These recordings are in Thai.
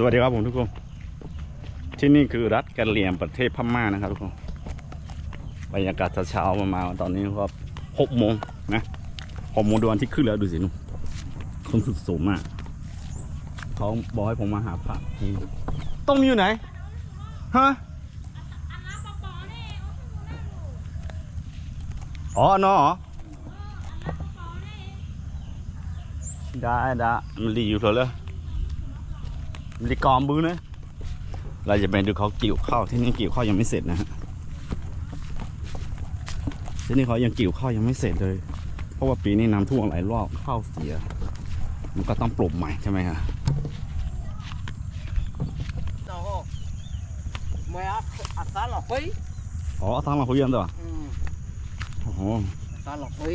สวัสดีครับผมทุกคน ที่นี่คือรัฐกะเหรี่ยงประเทศพม่านะครับทุกคน บรรยากาศเช้าๆมาตอนนี้ก็หกโมงนะหกโมงดวงที่ขึ้นแล้วดูสิหนุ่มคนสุดสูงมากเขาบอกให้ผมมาหาพระต้มอยู่ไหน ฮะอ๋อนอได้ได้มันรีอยู่เถอะเลย ริกรบื้อนะเราจะไปดูเขาเกี่ยวข้าวที่นี่เกี่ยวข้าวยังไม่เสร็จนะฮะที่นี่เขายังเกี่ยวข้าวยังไม่เสร็จเลย เพราะว่าปีนี้น้ำท่วมหลายรอบข้าวเสีย มันก็ต้องปลูกใหม่ใช่ไหมฮะ Đó. Mày áp áp tá lọc phí. อ๋อทางเราคุยกันตัว Ừ. โอ้โห Tá lọc phí.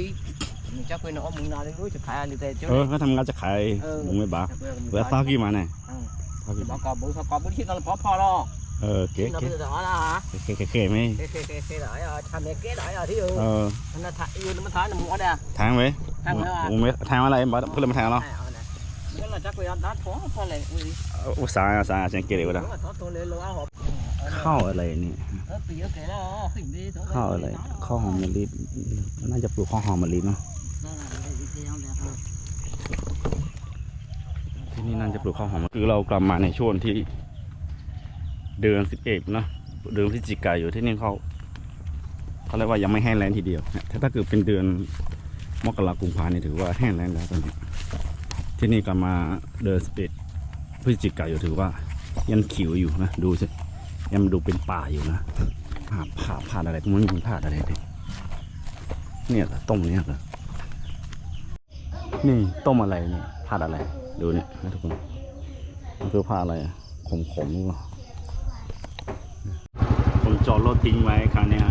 Mình chắc quên nó mừng nào đến núi chụp hai đi tê chứ. เออเขาทำงานจะขายเออบุงไม่บา Chắc quên mình แล้ว phải- ซากี่มาเนี่ย Ừ. ซากี่ Bà còn bự sao còn bự chứ nó là phó phó đó. เออเก๋ Nó เก๋ bây giờ đó là hả? เก๋เก๋เก๋ไหม Kê kê kê kê đợi rồi, thằng này kế đợi rồi thí dụ. เออ Nó thả yêu nó mới thái nó mua đây. แทงไหมแทงไหมวะบุงไม่แทงอะไรบาเพื่อนมาแทงเรา Này, ở này. Cái là chắc quên đá thoáng thôi lại. Ui. อุตส่าห์อุตส่าห์ฉันเก๋เลยก็ได้ Đúng rồi, thoáng tôi lên lúa hộp. ข้าวอะไรนี่ Ơ, tùy ở kể đó, khỉnh đi, thoáng ข้าว tôi อะไร lên nó. ข้าวหอมมะลิน่าจะปลูกข้าวหอมมะลิเนาะ ที่นี่น่าจะปลูกข้าวหอมคือเรากลับมาในช่วงที่เดือนสิบเอ็ดนะเดือนพฤศจิกายนอยู่ที่นี่เขาเขาเรียกว่ายังไม่แห้งแล้งทีเดียวถ้าถ้าเกิดเป็นเดือนมกราคมกุมภาเนี่ยถือว่าแห้งแล้งแล้วตอนนี้ที่นี่กลับมาเดือนสิบเอ็ดพฤศจิกายนถือว่า ยังเขียวอยู่นะดูสิยังดูเป็นป่าอยู่นะผ่าผ่าผ่าอะไรก็ไม่มีผ่าอะไรเลยเนี่ยต้มเนี่ยเหรอนี่ต้มอะไรเนี่ยผ่าอะไร ดูเนี่ยนะทุกคนมันคือผ้าอะไรขมขมผมจอดรถทิ้งไว้ครั้งนี้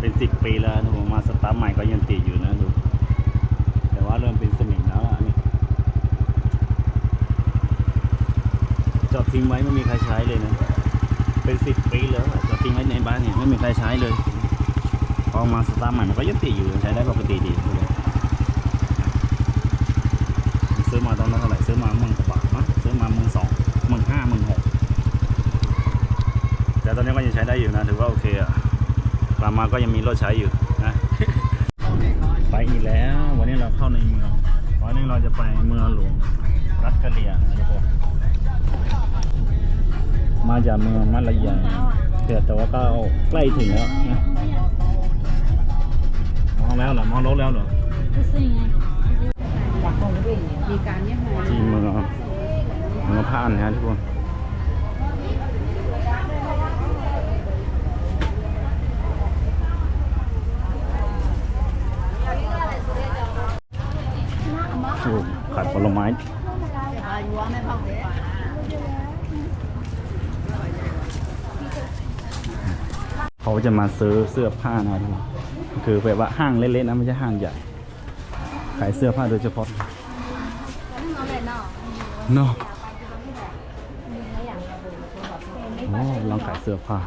เป็นสิบปีแล้วนะผมมาสตาร์ทใหม่ก็ยังติดอยู่นะดูแต่ว่าเริ่มเป็นสนิมแล้วอะนี่จอดทิ้งไว้ไม่มีใครใช้เลยนะเป็นสิบปีแล้วจอดทิ้งไว้ในบ้านเนี่ยไม่มีใครใช้เลยพอมาสตาร์ทใหม่มันก็ยังติดอยู่ใช้ได้ปกติดี ซื้อมาตอนนั้นเท่าไหร่ซื้อมาหมื่นกว่าบาทมั้งซื้อมาหมื่นสองหมื่นห้าหมื่นหกแต่ตอนนี้ก็ยังใช้ได้อยู่นะ ถือว่าโอเคอะกลับมาก็ยังมีรถใช้อยู่นะ ไปอีกแล้ว วันนี้เราเข้าในเมือง วันนี้เราจะไปเมืองหลวงรัฐกะเหรี่ยงนะทุกคนมาจากเมืองมัลยาแต่แต่ว่าก็ใกล้ถึงแล้วนะมองแล้วเหรอมองรถแล้วเหรอมีการยังไง ที่เมืองเมืองผ่านนะทุกคนขายผลไม้เขาจะมาซื้อเสื้อผ้านะทุกคนคือแบบว่าห้างเล็กๆนะไม่ใช่ห้างใหญ่ ขายเสื้อผ้าโดยเฉพาะ เนาะโอ้ลองขายเสื้อผ้า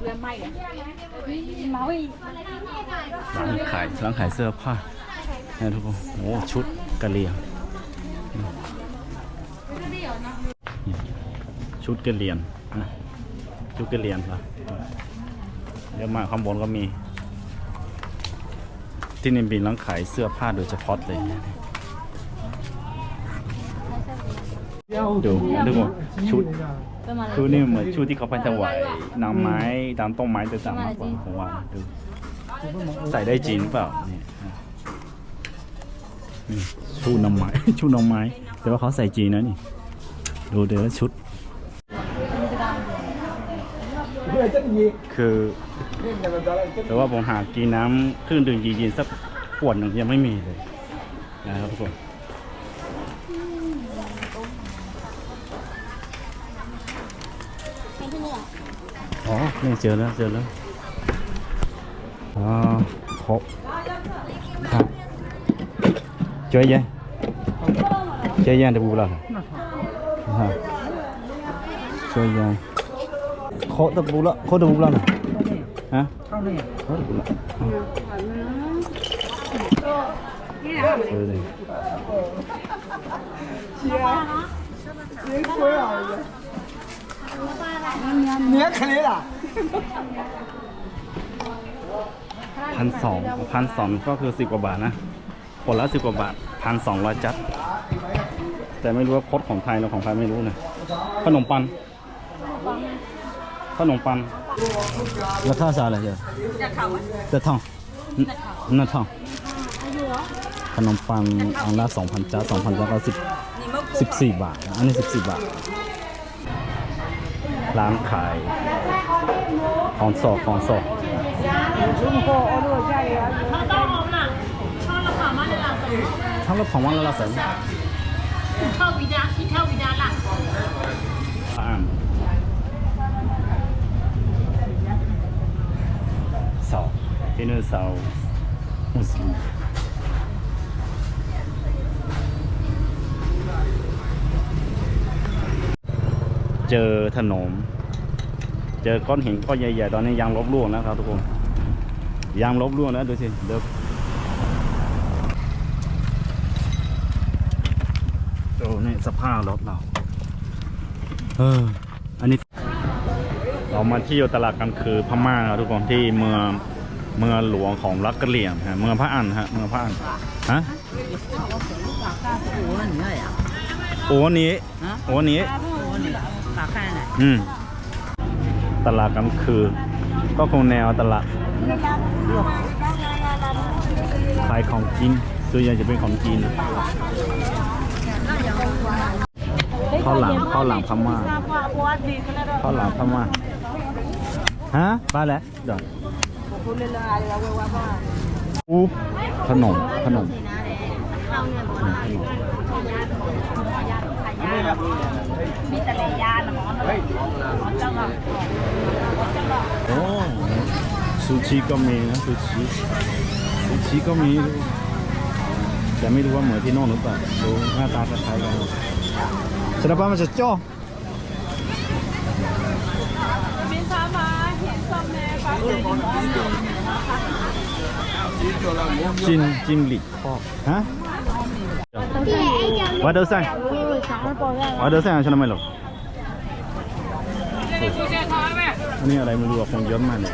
เรือไม่อะเมาอีกร้านขายร้านขายเสื้อผ้าเนี่ยทุกคนโอ้ชุดกะเหรี่ยงนี่ชุดกะเหรี่ยงนะชุดกะเหรี่ยงครับ เดี๋ยวมาข้างบนก็มี ที่นี่เป็นร้านขายเสื้อผ้าโดยเฉพาะเลยดูทุกคนชุดคือนี่เหมือนชุดที่เขาไปถวายนางไม้ตามต้นไม้ต่างๆมากกว่าผมว่าดูใส่ได้จริงหรือเปล่านี่นี่ชุดนางไม้ชุดนางไม้ แต่ว่าเขาใส่จริงนะนี่ ดูเดี๋ยวชุดคือ แต่ว่าผมหากินน้ำเครื่องดื่มเย็นๆสักขวดหนึ่งยังไม่มีเลยนะครับทุกคนอ๋อนี่เจอแล้วเจอแล้วอ๋อครบครับเจอยังเจอยังเดี๋ยวบูเราฮะเจอยังโคตรบูละโคตรบูละ 你也肯定的。 พันสองพันสองก็คือสิบกว่าบาทนะคนละสิบกว่าบาทพันสองร้อยจัด แต่ไม่รู้ว่าโคดของไทยหรือของใครไม่รู้นะขนมปังขนมปัง लखा साल है जरा था न था ขนมปังอันละสองพันจ้าสองพันจ้าก็สิบสิบสี่บาท อันนี้สิบสี่บาท ร้านขายของสอกของสอกทั้งรถของวันละละแสนข้าววิดาที่ข้าววิดาล่ะอ่า นี่เสามุสลิมเจอถนนเจอก้อนหินก้อนใหญ่ๆตอนนี้ยางลบล่วงนะครับทุกคนยางลบล่วงนะดูสิเดี๋ยวโอ้นี่สภาพรถเราเออ เรามาเที่ยวตลาดกลางคืนพม่านะครับทุกคนที่เมืองเมืองหลวงของรักกะเหรี่ยงฮะเมืองพระอันฮะเมืองพระอันฮะโอ้นี้โอ้นี้อืมตลาดกลางคืนก็คงแนวตลาดขายของกินส่วนใหญ่จะเป็นของจีนนะข้าวหลามข้าวหลามพม่าข้าวหลามพม่า ฮะบ้าแล้วเดี๋ยวอู้ขนมขนมขนมขนมโอ้ซูชิก็มีนะซูชิซูชิก็มีแต่ไม่รู้ว่าเหมือนที่โน่นหรือเปล่าดูหน้าตาคล้ายๆกันสำหรับมันจะจ้อ จิ้นจิ้มหลิกฮะวัดเดอร์ไซวัดเดอร์ไซใช่ไมหรออันนี้อะไรไม่รู้คนเยอะมากเลย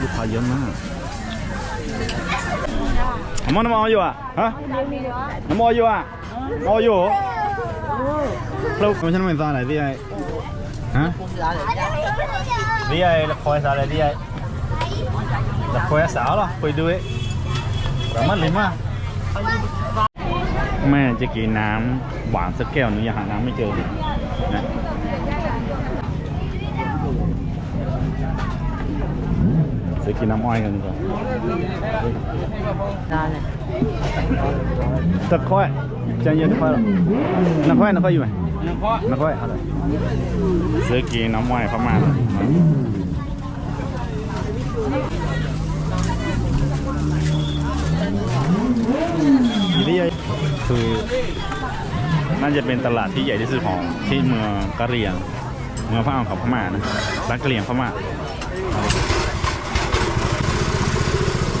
ลูกค้าเยอะมากมอนมออยู่อะฮะมออยู่อะมออยู่เราไม่ใช่ไม่ซาไหนที่ไอ ฮะที่ไอ้คอยซาไหนที่ไอ้จะคุยสาวหรอคุยด้วยแต่มันเลยมาแม่จะกินน้ำหวานสักแก้วหนึงยังหาน้ำไม่เจอเลยนะซื้อกินน้ำอ้อยกันดีกว่าตะค่อยจะเย็นตะค่อยหรอน้ำค่อยน้ำค่อยอยู่ไหม น้ำค่อยน้ำค่อยอายซื้อกินน้ำอ้อยพม่าเลยอยู่ที่คือน่าจะเป็นตลาดที่ใหญ่ที่สุดของที่เมืองกะเหรี่ยง เมืองพระอ่างของพม่านะร้านกะเหรี่ยงพม่า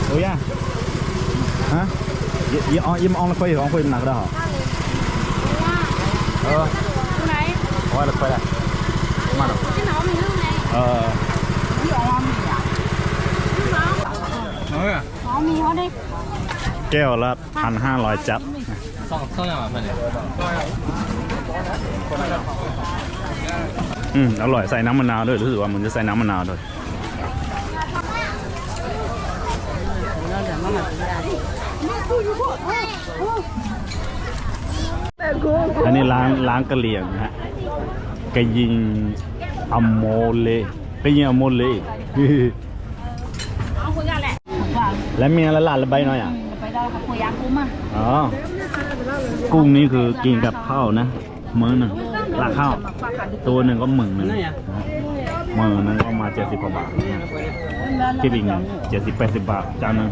โอ้ยอะฮะยี่อ๋อยี่มองละคุยของคุยหนักได้เหรอเออ Thôi được, thôi đây. Mà được. Ờ. Kêu là thành hai loại chặt. Ừ, nó loại xay nắm mần nào rồi, thứ mình sẽ xay nắm mần nào rồi. อันนี้ล้างล้างกระเหลี่ยงนะฮะ กะยิงอโมเลกะยิงอโมเลและมีอะไรหลานละใบหน่อยอะไปได้ค่ะคุยยาคุ้มอะอ๋อกุ้งนี่คือกินกับข้าวนะมื้อหนึ่งราข้าวตัวหนึ่งก็หมื่นหนึ่งมื้อหนึงก็มาเจ็ดสิบกว่าบาทคิดอีกเจ็ดสิบแปดสิบบาทจานหนึง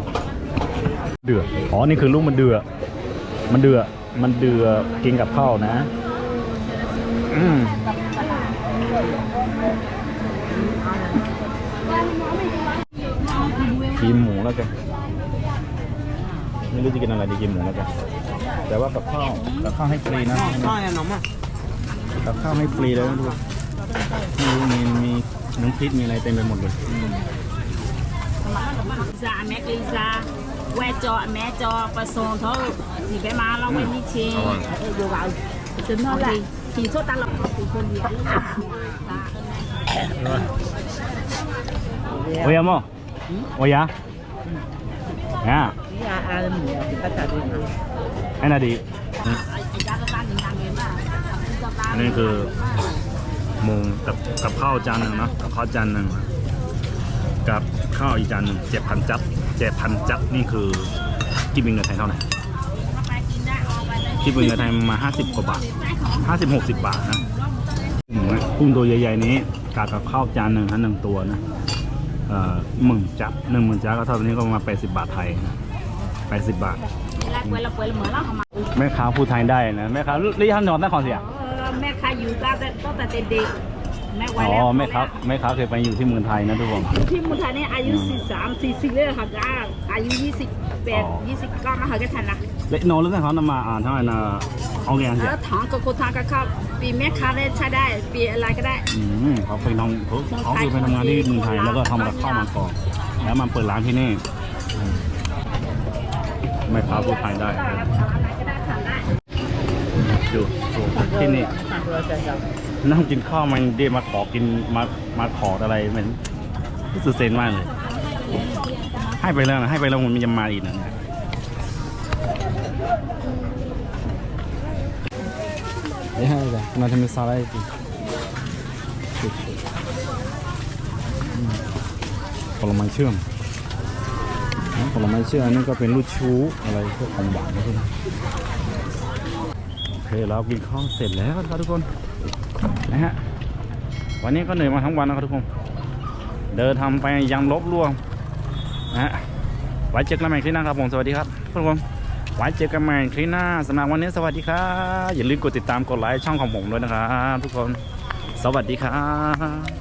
เดือดอ๋อนี่คือลูกมันเดือดมันเดือดมันเดือดกินกับข้าวนะ อืม กินหมู แล้วกันไม่รู้จะกินอะไรดีกินหมูแล้วกันแต่ว่ากับข้าวกับข้าวให้ฟรีนะข้าวเนี่ยน้องอะกับข้าวให้ฟรีเลยนะดูไม่รู้มีมีน้ำพริกมีอะไรเต็มไปหมดเลย Dạ mẹ kinh ra que cho mẹ cho và xong thôi thì bé má lo quên đi chi vừa vào tính nó là thì số ta lọc thì con gì โอ้ยมอโอ้ยอะอะนี่อาอาหมูติดกระจัดเลยนะไอ้นา ดี ra cái tan thì làm người mà อันนี้คือหมูกับกับข้าวจานหนึ่งเนาะกับข้าวจานหนึ่งกับข้าวอีกจานหนึ่งเจ็ดพันจับเจ็ดพันจับนี่คือคิดเป็นเงินไทยเท่าไหร่คิดเป็นเงินไทยมาห้าสิบกว่าบาทห้าสิบหกสิบบาทนะหมูนะกุ้งตัวใหญ่ๆนี้กากับข้าวจานหนึ่งฮะหนึ่งตัวนะเอ่อ หมื่นจับหนึ่งหมื่นจับก็เท่านี้ก็ประมาณแปดสิบบาทไทยนะแปดสิบบาทแม่ค้าพูดไทยได้นะแม่ค้าลี่ฮันนอนได้ขอเสีย mẹ khai dù ta có ta tên đi mẹ อ๋ quay อแม่ค้าแม่ค้าเคยไปอยู่ที่เมืองไทยนะทุกคนที่มุทัยเนี่ยอายุ43 40เลยค่ะจ้าอายุ28 20ก็มาหากันทันนะเละโนแล้วแต่เขานำมาอ่านเท่าไหร่นะเอาไงแล้เสียวถางกับโคทางก็เข้าปีแม่ค้าได้ใช้ได้ปีอะไรก็ได้ อืมเขาไปทำเขาเขาคือไปทำงานที่เมืองไทยแล้วก็ทำกับข้าวมาก่อนแล้วมาเปิดร้านที่นี่อืมแม่ค้าพูดไทยได้ อะไรก็ได้ทำได้ ดูดูที่นี่สั่งเราจะจับ นั่งกินข้าวมันเดีมาขอกินมามาขออะไรเหมือนรู้สึกเซนมากเลย ให้ไปแล้วนะให้ไปแล้วมันยังมาอีกนะเนี่ยเอ้ยให้เลยมาทำเป็นซาลาดิผลไม้เชื่อมผลไม้เชื่อมอันนี่ก็เป็นลูกชูอะไรพวกของหวานนะทุกคนโอเคเรากินข้าวเสร็จแล้วครับทุกคน นะฮะวันนี้ก็เหนื่อยมาทั้งวันนะครับทุกคนเดินทำไปยังลบล่วงนะฮะไว้เจอกันใหม่คลิปหน้าครับผมสวัสดีครับทุกคนไว้เจอกันใหม่คลิปหน้าสำหรับวันนี้สวัสดีครับอย่าลืมกดติดตามกดไลค์ช่องของผมด้วยนะครับทุกคน สวัสดีครับ